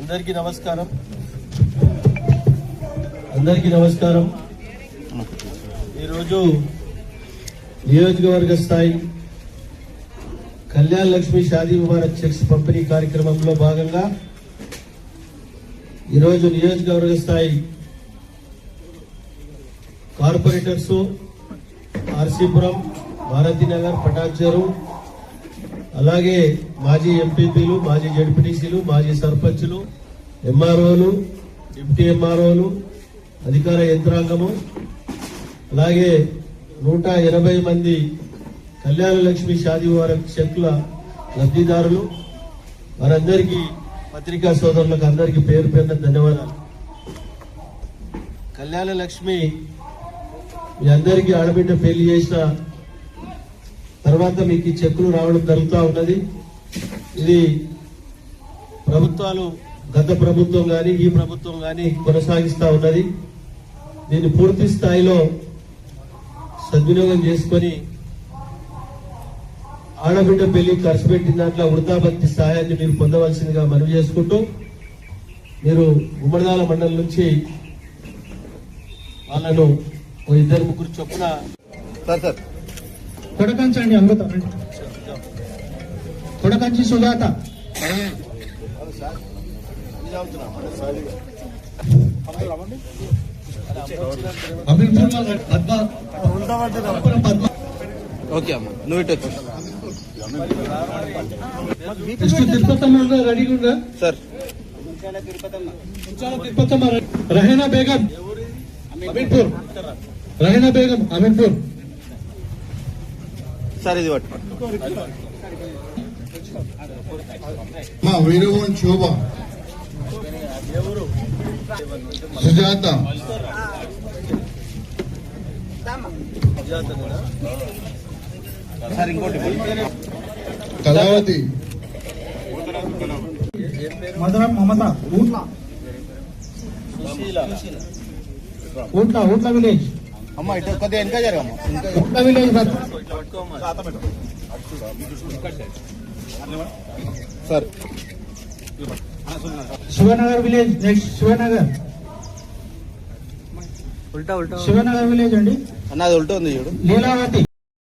అందరికీ నమస్కారం. అందరికీ నమస్కారం. ఈరోజు నియోజకవర్గ స్థాయి కళ్యాణ్ లక్ష్మి షాదీ ముబారక్ చెక్స్ పంపిణీ కార్యక్రమంలో భాగంగా ఈరోజు నియోజకవర్గ స్థాయి కార్పొరేటర్స్ ఆర్సీపురం భారతీనగర్ పటాచేరు అలాగే మాజీ ఎంపీపీలు మాజీ జడ్పీటీసీలు మాజీ సర్పంచులు ఎంఆర్ఓలు డిప్యూటీ ఎంఆర్ఓలు అధికార యంత్రాంగము అలాగే నూట ఎనభై మంది కళ్యాణ లక్ష్మి షాదీ వారం లబ్ధిదారులు. వారందరికీ పత్రికా సోదరులకు అందరికీ పేరు పేరున ధన్యవాదాలు. కళ్యాణ లక్ష్మి మీ అందరికీ ఆడబిడ్డ పెళ్ళి చేసిన తర్వాత మీకు ఈ చెక్కులు రావడం జరుగుతూ ఉన్నది. ఇది ప్రభుత్వాలు గత ప్రభుత్వం కానీ ఈ ప్రభుత్వం కానీ కొనసాగిస్తూ ఉన్నది. దీన్ని పూర్తి స్థాయిలో సద్వినియోగం చేసుకొని ఆడబిడ్డ పెళ్ళి ఖర్చు పెట్టిన దాంట్లో వృద్ధాభక్తి సహాయాన్ని మీరు పొందవలసిందిగా మనవి చేసుకుంటూ మీరు ఉమ్మడిదాల మండలం నుంచి వాళ్ళను ఓ ఇద్దరు ముగ్గురు చొప్పున సార్ సార్. కొడకంచండి అమృత కొడకంచి సుజాత. ఓకే అమ్మ నువ్వు ఇటు తిరుపతమ్మ రెడీగా ఉందా? సార్. తిరుపతమ్మ. రహీనా బేగం అమీన్పూర్. రహీనా బేగం అమీన్పూర్. సార్ ఇది వీరవన్ శోభ. సుజాత. సార్ ఇంకోటి కళావతి. మధుర మమత ఊట్ల. ఊట్ల ఊట్ల విలేజ్. అమ్మ ఇటు కొద్దిగా వెనక జరగమ్మ. Sir. Shivanagar village next Shivanagar. ఉల్టా ఉల్టా శివనగర్ విలేజ్ అండి. అన్నది ఉల్టా ఉంది చూడు. లీలావతి.